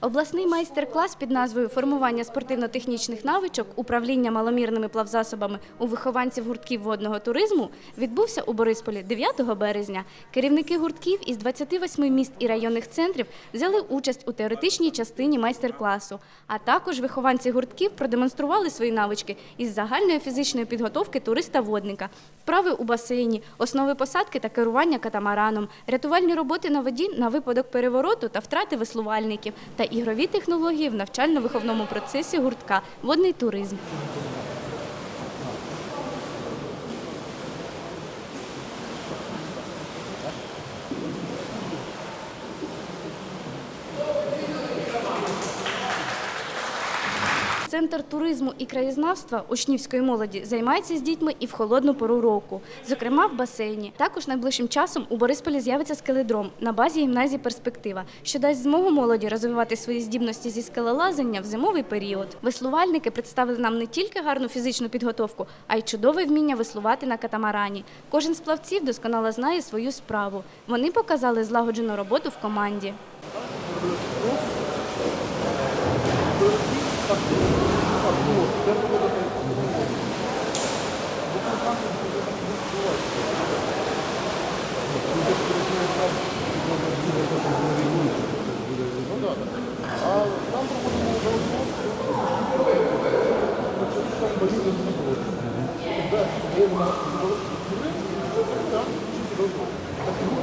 Обласний майстер-клас під назвою Формування спортивно-технічних навичок управління маломірними плавзасобами у вихованців гуртків водного туризму відбувся у Борисполі 9 березня. Керівники гуртків із 28 міст і районних центрів взяли участь у теоретичній частині майстер-класу. А також вихованці гуртків продемонстрували свої навички із загальної фізичної підготовки туриста-водника, вправи у басейні, основи посадки та керування катамараном, рятувальні роботи на воді на випадок перевороту та втрати веслувальників та ігрові технології в навчально-виховному процесі гуртка Водний туризм. Центр туризму і краєзнавства учнівської молоді займається з дітьми і в холодну пору року, зокрема в басейні. Також найближчим часом у Борисполі з'явиться скеледром на базі гімназії Перспектива, що дасть змогу молоді розвивати свої здібності зі скелелазання в зимовий період. Веслувальники представили нам не тільки гарну фізичну підготовку, а й чудове вміння веслувати на катамарані. Кожен з плавців досконало знає свою справу. Вони показали злагоджену роботу в команді. Thank you.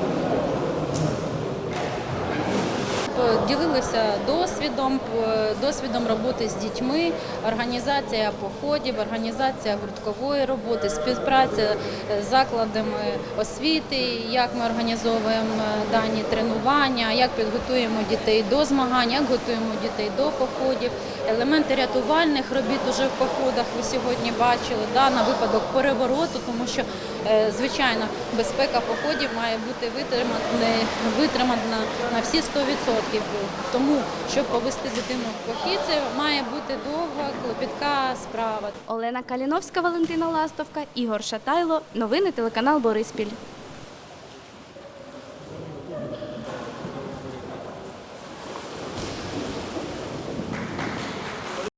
Ділилися досвідом, е, досвідом роботи з дітьми, організація походів, організація гурткової роботи, співпраця з закладами освіти, як ми організовуємо е, дані тренування, як підготуємо дітей до змагань, як готуємо дітей до походів. Елементи рятувальних робіт уже в походах ви сьогодні бачили да, на випадок перевороту, тому що е, звичайно безпека походів має бути витримана, витримана на всі 100%. Тому, щоб повести дитину в похід, це має бути довга, клопітка справа. Олена Каліновська, Валентина Ластовка, Ігор Шатайло. Новини телеканал Бориспіль.